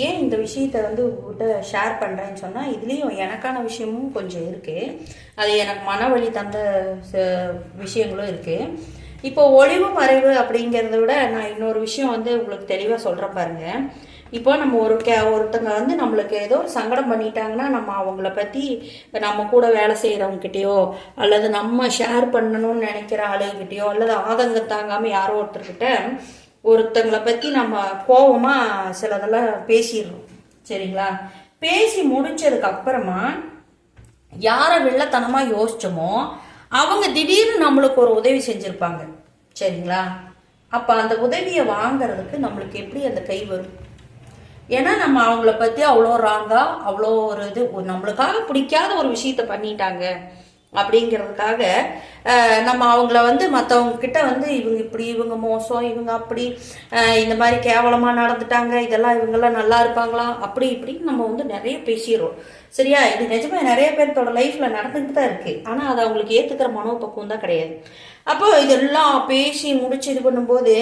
ஏன் இந்த விஷயத்தை வந்து உங்ககிட்ட ஷேர் பண்ணுறேன்னு சொன்னால் இதுலேயும் எனக்கான விஷயமும் கொஞ்சம் இருக்குது அது எனக்கு மன வலி தந்த ச- விஷயங்களும் இருக்குது இப்போ ஒளிவு மறைவு அப்படிங்கிறத விட நான் இன்னொரு விஷயம் வந்து உங்களுக்கு தெளிவாக சொல்கிறேன் பாருங்கள் இப்போ நம்ம ஒரு கே ஒருத்தங்க வந்து நம்மளுக்கு ஏதோ சங்கடம் பண்ணிட்டாங்கன்னா நம்ம அவங்கள பற்றி நம்ம கூட வேலை செய்கிறவங்ககிட்டயோ அல்லது நம்ம ஷேர் பண்ணணும்னு நினைக்கிற ஆளுகிட்டயோ அல்லது ஆதங்கம் தாங்காமல் யாரோ ஒருத்தர்கிட்ட ஒருத்தங்களை பற்றி நம்ம கோபமாக சிலதெல்லாம் பேசிடுறோம். சரிங்களா? பேசி முடிச்சதுக்கு அப்புறமா யாரை வெள்ளத்தனமாக யோசிச்சோமோ அவங்க திடீர்னு நம்மளுக்கு ஒரு உதவி செஞ்சுருப்பாங்க. சரிங்களா? அப்போ அந்த உதவியை வாங்குறதுக்கு நம்மளுக்கு எப்படி அந்த கை வரும்? ஏன்னா நம்ம அவங்கள பற்றி அவ்வளோ ராங்காக அவ்வளோ ஒரு இது ஒரு நம்மளுக்காக பிடிக்காத ஒரு விஷயத்த பண்ணிட்டாங்க. அப்படிங்கிறதுக்காக நம்ம அவங்கள வந்து மற்றவங்க கிட்ட வந்து இவங்க இப்படி இவங்க மோசம் இவங்க அப்படி இந்த மாதிரி கேவலமாக நடந்துட்டாங்க இதெல்லாம் இவங்கெல்லாம் நல்லா இருப்பாங்களா? அப்படி இப்படின்னு நம்ம வந்து நிறைய பேசிடுறோம். சரியா? இது நிஜமாக நிறைய பேர்த்தோட லைஃப்ல நடந்துட்டு தான் இருக்கு. ஆனால் அதை அவங்களுக்கு ஏற்றுக்கிற மனோபக்குவம் தான் கிடையாது. அப்போ இதெல்லாம் பேசி முடிச்சு இது பண்ணும்போது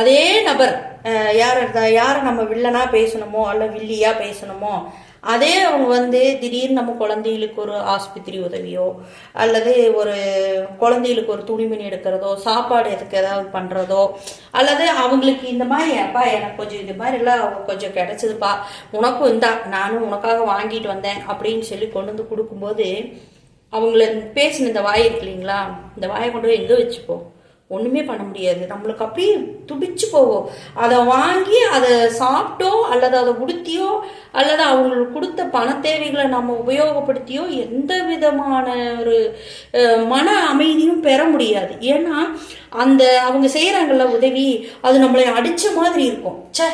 அதே நபர் யார் யாரை நம்ம வில்லனா பேசணுமோ அல்ல வில்லியா பேசணுமோ அதே அவங்க வந்து திடீர்னு நம்ம குழந்தைகளுக்கு ஒரு ஆஸ்பத்திரி உதவியோ அல்லது ஒரு குழந்தைகளுக்கு ஒரு துணிமணி எடுக்கிறதோ சாப்பாடு எதுக்கு ஏதாவது பண்ணுறதோ அல்லது அவங்களுக்கு இந்த மாதிரி அப்பா எனக்கு கொஞ்சம் இது மாதிரி எல்லாம் கொஞ்சம் கிடச்சிதுப்பா உனக்கும் இந்தா நானும் உனக்காக வாங்கிட்டு வந்தேன் அப்படின்னு சொல்லி கொண்டு வந்து கொடுக்கும்போது அவங்கள பேசின இந்த வாய் இருக்கு இல்லைங்களா? இந்த வாயை கொண்டு போய் எங்கே வச்சுப்போம்? ஒன்றுமே பண்ண முடியாது. நம்மளுக்கு அப்படியே துடிச்சு போகும். அதை வாங்கி அதை சாப்பிட்டோ அல்லது அதை உடுத்தியோ அல்லது அவங்களுக்கு கொடுத்த பண தேவைகளை நம்ம உபயோகப்படுத்தியோ எந்த விதமான ஒரு மன அமைதியும் பெற முடியாது. ஏன்னா அந்த அவங்க செய்கிறாங்கல்ல உதவி அது நம்மளை அடித்த மாதிரி இருக்கும். ச்சே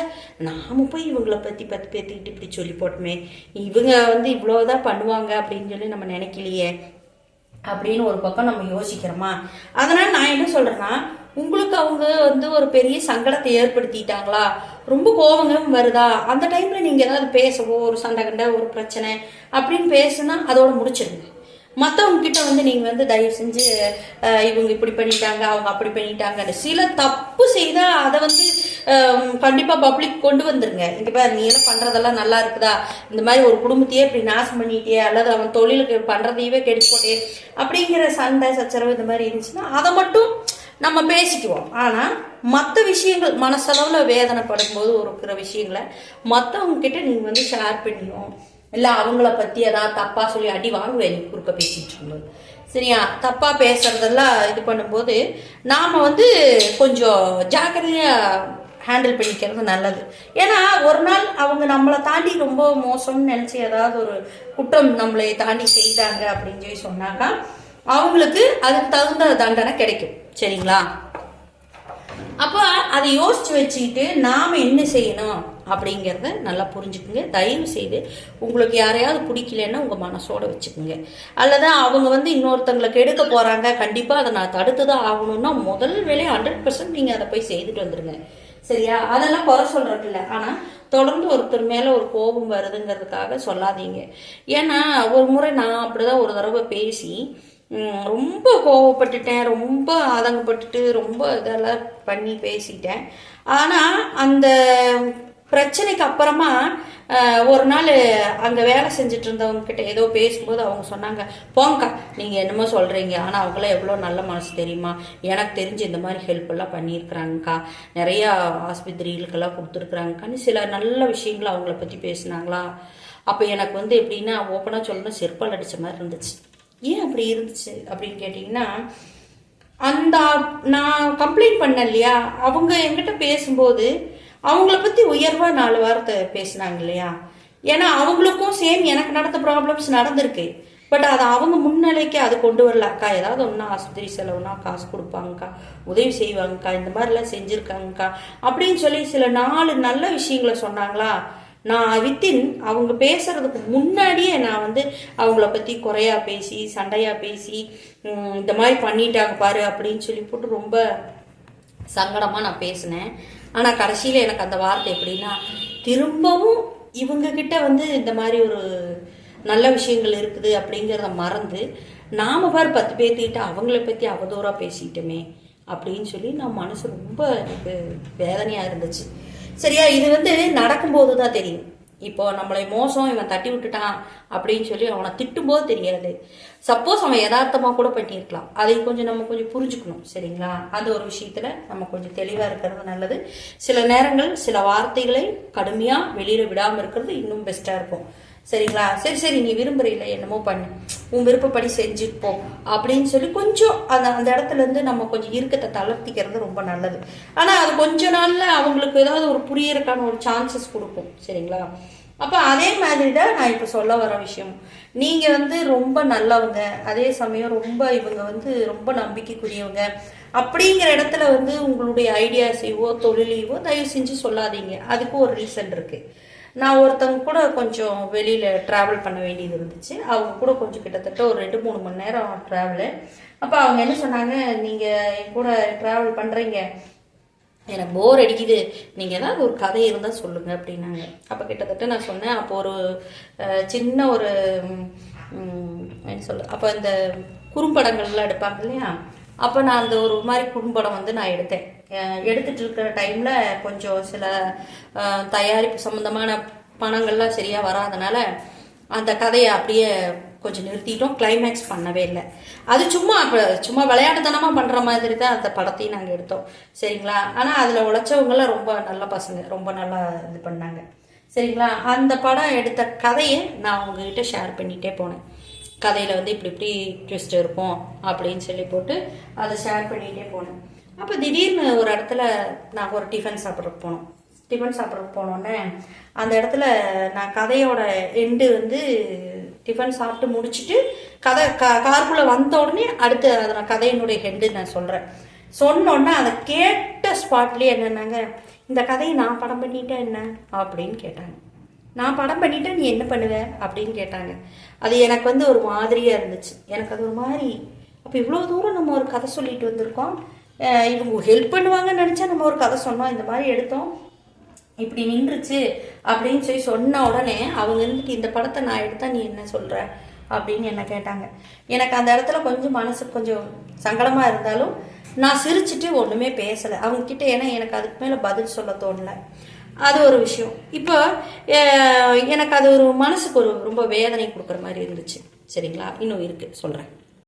நாம போய் இவங்கள பற்றி பற்றி பேத்திக்கிட்டு இப்படி சொல்லி போட்டோமே. இவங்க வந்து இவ்வளோதான் பண்ணுவாங்க அப்படின்னு சொல்லி நம்ம நினைக்கலையே. அப்படின்னு ஒரு பக்கம் நம்ம யோசிக்கிறோமா? அதனால் நான் என்ன சொல்கிறேன்னா உங்களுக்கு அவங்க வந்து ஒரு பெரிய சங்கடத்தை ஏற்படுத்திட்டாங்களா? ரொம்ப கோபங்களும் வருதா? அந்த டைமில் நீங்கள் ஏதாவது பேசவோ ஒரு சண்டை கண்ட ஒரு பிரச்சனை அப்படின்னு பேசுனா அதோட முடிச்சிருங்க. மற்றவங்க கிட்ட வந்து நீங்கள் வந்து தயவு செஞ்சு இவங்க இப்படி பண்ணிட்டாங்க அவங்க அப்படி பண்ணிட்டாங்கன்னு சில தப்பு செய்தால் அதை வந்து கண்டிப்பாக பப்ளிக் கொண்டு வந்துருங்க. இங்கே பாரு நீ எல்லாம் பண்ணுறதெல்லாம் நல்லா இருக்குதா? இந்த மாதிரி ஒரு குடும்பத்தையே இப்படி நாசம் பண்ணிட்டியே அல்லது அவன் தொழிலுக்கு பண்ணுறதையவே கெடுத்து போட்டே அப்படிங்கிற சண்டை சச்சரவு இந்த மாதிரி இருந்துச்சுன்னா அதை மட்டும் நம்ம பேசிக்குவோம். ஆனால் மற்ற விஷயங்கள் மனசளவில் வேதனைப்படும் போது இருக்கிற விஷயங்களை மற்றவங்க கிட்ட நீங்கள் வந்து ஷேர் பண்ணியும் இல்லை அவங்கள பற்றி ஏதாவது தப்பாக சொல்லி அடி வாங்குவேன் நீ குறுக்க பேசிட்டு இருந்தோம். சரியா? தப்பாக பேசுறதெல்லாம் இது பண்ணும்போது நாம் வந்து கொஞ்சம் ஜாக்கிரதையாக ஹேண்டில் பண்ணிக்கிறது நல்லது. ஏன்னா ஒரு நாள் அவங்க நம்மளை தாண்டி ரொம்ப மோசம்னு நினச்சி ஏதாவது ஒரு குற்றம் நம்மளை தாண்டி செய்தாங்க அப்படின்னு சொல்லி சொன்னாக்கா அவங்களுக்கு அதுக்கு தகுந்த தண்டனை கிடைக்கும். சரிங்களா? அப்போ அதை யோசிச்சு வச்சுக்கிட்டு நாம் என்ன செய்யணும்? அப்படிங்கிறத நல்லா புரிஞ்சுக்குங்க. தயவு செய்து உங்களுக்கு யாரையாவது பிடிக்கலன்னா உங்கள் மனசோட வச்சுக்கோங்க. அல்லது அவங்க வந்து இன்னொருத்தங்களை கெடுக்க போகிறாங்க கண்டிப்பாக அதை நான் தடுத்து தான் ஆகணும்னா முதல் வேலையை ஹண்ட்ரட் பர்சன்ட் நீங்கள் அதை போய் செய்துட்டு வந்துடுங்க சரியா? அதெல்லாம் குறை சொல்கிறது இல்லை. ஆனால் தொடர்ந்து ஒருத்தர் மேலே ஒரு கோபம் வருதுங்கிறதுக்காக சொல்லாதீங்க. ஏன்னா ஒரு முறை நான் அப்படிதான் ஒரு தடவை பேசி ரொம்ப கோவப்பட்டுட்டேன் ரொம்ப ஆதங்கப்பட்டுட்டு ரொம்ப இதெல்லாம் பண்ணி பேசிட்டேன். ஆனால் அந்த பிரச்சனைக்கு அப்புறமா ஒரு நாள் அங்கே வேலை செஞ்சுட்டு இருந்தவங்க கிட்ட ஏதோ பேசும்போது அவங்க சொன்னாங்க போங்கக்கா நீங்கள் என்னமோ சொல்கிறீங்க ஆனால் அவங்களாம் எவ்வளோ நல்ல மனசு தெரியுமா? எனக்கு தெரிஞ்சு இந்த மாதிரி ஹெல்ப்பெல்லாம் பண்ணியிருக்கிறாங்கக்கா. நிறையா ஆஸ்பத்திரிகளுக்கெல்லாம் கொடுத்துருக்குறாங்கக்கான்னு சில நல்ல விஷயங்களை அவங்கள பற்றி பேசுனாங்களா? அப்போ எனக்கு வந்து எப்படின்னா ஓப்பனாக சொல்லணும் செருப்பால் அடித்த மாதிரி இருந்துச்சு. ஏன் அப்படி இருந்துச்சு அப்படின்னு கேட்டிங்கன்னா அந்த நான் கம்ப்ளைண்ட் பண்ணேன் இல்லையா? அவங்க என்கிட்ட பேசும்போது அவங்கள பற்றி உயர்வாக நாலு வார்த்தை பேசினாங்க இல்லையா? ஏன்னா அவங்களுக்கும் சேம் எனக்கு நடந்த ப்ராப்ளம்ஸ் நடந்திருக்கு. பட் அதை அவங்க முன்னிலைக்கு அது கொண்டு வரல. அக்கா ஏதாவது ஒன்றா ஆஸ்பத்திரி செலவுனா காசு கொடுப்பாங்கக்கா உதவி செய்வாங்கக்கா இந்த மாதிரிலாம் செஞ்சுருக்காங்கக்கா அப்படின்னு சொல்லி சில நாலு நல்ல விஷயங்களை சொன்னாங்களா? நான் வித்தின் அவங்க பேசுறதுக்கு முன்னாடியே நான் வந்து அவங்கள பற்றி குறையா பேசி சண்டையா பேசி இந்த மாதிரி பண்ணிட்டாங்க பாரு அப்படின்னு சொல்லி போட்டு ரொம்ப சங்கடமாக நான் பேசினேன். ஆனால் கடைசியில் எனக்கு அந்த வார்த்தை எப்படின்னா திரும்பவும் இவங்கக்கிட்ட வந்து இந்த மாதிரி ஒரு நல்ல விஷயங்கள் இருக்குது அப்படிங்கிறத மறந்து நாம் பாரு பத்து பேர்த்திக்கிட்ட அவங்கள பற்றி அவதூறாக பேசிட்டோமே அப்படின்னு சொல்லி நான் மனசு ரொம்ப எனக்கு வேதனையாக இருந்துச்சு. சரியா இது வந்து நடக்கும்போது தான் தெரியும். இப்போ நம்மளை மோசம் இவன் தட்டி விட்டுட்டான் அப்படின்னு சொல்லி அவனை திட்டும்போது தெரியாது. சப்போஸ் அவன் யதார்த்தமாக கூட பண்ணியிருக்கலாம். அதை கொஞ்சம் நம்ம கொஞ்சம் புரிஞ்சுக்கணும் சரிங்களா? அந்த ஒரு விஷயத்தில் நம்ம கொஞ்சம் தெளிவாக இருக்கிறது நல்லது. சில நேரங்கள் சில வார்த்தைகளை கடுமையாக வெளியில் விடாமல் இருக்கிறது இன்னும் பெஸ்ட்டாக இருக்கும். சரிங்களா? சரி சரி நீ விரும்புறீல என்னமோ பண்ணு. உன் விருப்பப்படி செஞ்சுப்போம் அப்படின்னு சொல்லி கொஞ்சம் அந்த அந்த இடத்துல இருந்து நம்ம கொஞ்சம் இருக்கத்தை தளர்த்திக்கிறது ரொம்ப நல்லது. ஆனால் அது கொஞ்ச நாளில் அவங்களுக்கு ஏதாவது ஒரு புரியறதுக்கான ஒரு சான்சஸ் கொடுக்கும் சரிங்களா? அப்போ அதே மாதிரி தான் நான் இப்போ சொல்ல வர விஷயம். நீங்கள் வந்து ரொம்ப நல்லவங்க அதே சமயம் ரொம்ப இவங்க வந்து ரொம்ப நம்பிக்கைக்குரியவங்க அப்படிங்கிற இடத்துல வந்து உங்களுடைய ஐடியாஸையோ தொழிலையோ தயவு செஞ்சு சொல்லாதீங்க. அதுக்கு ஒரு ரீசன் இருக்குது நான் ஒருத்தவங்க கூட கொஞ்சம் வெளியில் ட்ராவல் பண்ண வேண்டியது இருந்துச்சு. அவங்க கூட கொஞ்சம் கிட்டத்தட்ட ஒரு ரெண்டு மூணு மணி நேரம் ட்ராவலு அப்போ அவங்க என்ன சொன்னாங்க? நீங்கள் என் கூட ட்ராவல் பண்ணுறீங்க எனக்கு போர் அடிக்குது. நீங்கள் ஏதாவது ஒரு கதை இருந்தால் சொல்லுங்கள் அப்படின்னாங்க. அப்போ கிட்டத்தட்ட நான் சொன்னேன். அப்போ ஒரு சின்ன ஒரு என்ன சொல்ல அப்போ இந்த குறும்படங்கள்லாம் எடுப்பாங்க இல்லையா? அப்போ நான் அந்த ஒரு மாதிரி குறும்படம் வந்து நான் எடுத்தேன். எடுத்துட்டு இருக்கிற டைமில் கொஞ்சம் சில தயாரிப்பு சம்மந்தமான பணங்கள்லாம் சரியாக வராதனால அந்த கதையை அப்படியே கொஞ்சம் நிறுத்திட்டோம். கிளைமேக்ஸ் பண்ணவே இல்லை. அது சும்மா அப்போ சும்மா விளையாட்டுத்தனமாக பண்ணுற மாதிரி தான் அந்த படத்தையும் நாங்கள் எடுத்தோம். சரிங்களா? ஆனால் அதில் உழைச்சவங்களாம் ரொம்ப நல்ல பசங்க ரொம்ப நல்லா இது பண்ணாங்க. சரிங்களா? அந்த படம் எடுத்த கதையை நான் உங்ககிட்ட ஷேர் பண்ணிகிட்டே போனேன். கதையில் வந்து இப்படி இப்படி ட்விஸ்ட் இருக்கும் அப்படின்னு சொல்லி போட்டு அதை ஷேர் பண்ணிகிட்டே போனேன். அப்போ திடீர்னு ஒரு இடத்துல நாங்கள் ஒரு டிஃபன் சாப்பிட்றதுக்கு போனோம். டிஃபன் சாப்பிட்றதுக்கு போனோடனே அந்த இடத்துல நான் கதையோட எண்டு வந்து டிஃபன் சாப்பிட்டு முடிச்சுட்டு கதை க காருக்குள்ளே வந்த உடனே அடுத்து அதை நான் கதையினுடைய ஹெண்டு நான் சொல்கிறேன் சொன்னோன்னே அதை கேட்ட ஸ்பாட்லேயே என்னென்னாங்க இந்த கதையை நான் படம் பண்ணிட்டேன் என்ன? அப்படின்னு கேட்டாங்க. நான் படம் பண்ணிட்டேன் நீ என்ன பண்ணுவ? அப்படின்னு கேட்டாங்க. அது எனக்கு வந்து ஒரு மாதிரியாக இருந்துச்சு. எனக்கு அது ஒரு மாதிரி அப்போ இவ்வளோ தூரம் நம்ம ஒரு கதை சொல்லிட்டு வந்திருக்கோம். இவங்க ஹெல்ப் பண்ணுவாங்கன்னு நினச்சா நம்ம ஒரு கதை சொன்னோம். இந்த மாதிரி எடுத்தோம். இப்படி நின்றுச்சு அப்படின்னு சொல்லி சொன்ன உடனே அவங்க இருந்துட்டு இந்த படத்தை நான் எடுத்தா நீ என்ன சொல்கிற அப்படின்னு என்னை கேட்டாங்க. எனக்கு அந்த இடத்துல கொஞ்சம் மனசு கொஞ்சம் சங்கடமாக இருந்தாலும் நான் சிரிச்சுட்டு ஒன்றுமே பேசலை. அவங்கக்கிட்ட ஏன்னா எனக்கு அதுக்கு மேலே பதில் சொல்ல தோணலை. அது ஒரு விஷயம். இப்போ எனக்கு அது ஒரு மனசுக்கு ஒரு ரொம்ப வேதனை கொடுக்குற மாதிரி இருந்துச்சு. சரிங்களா? இன்னும் இருக்குது சொல்கிறேன்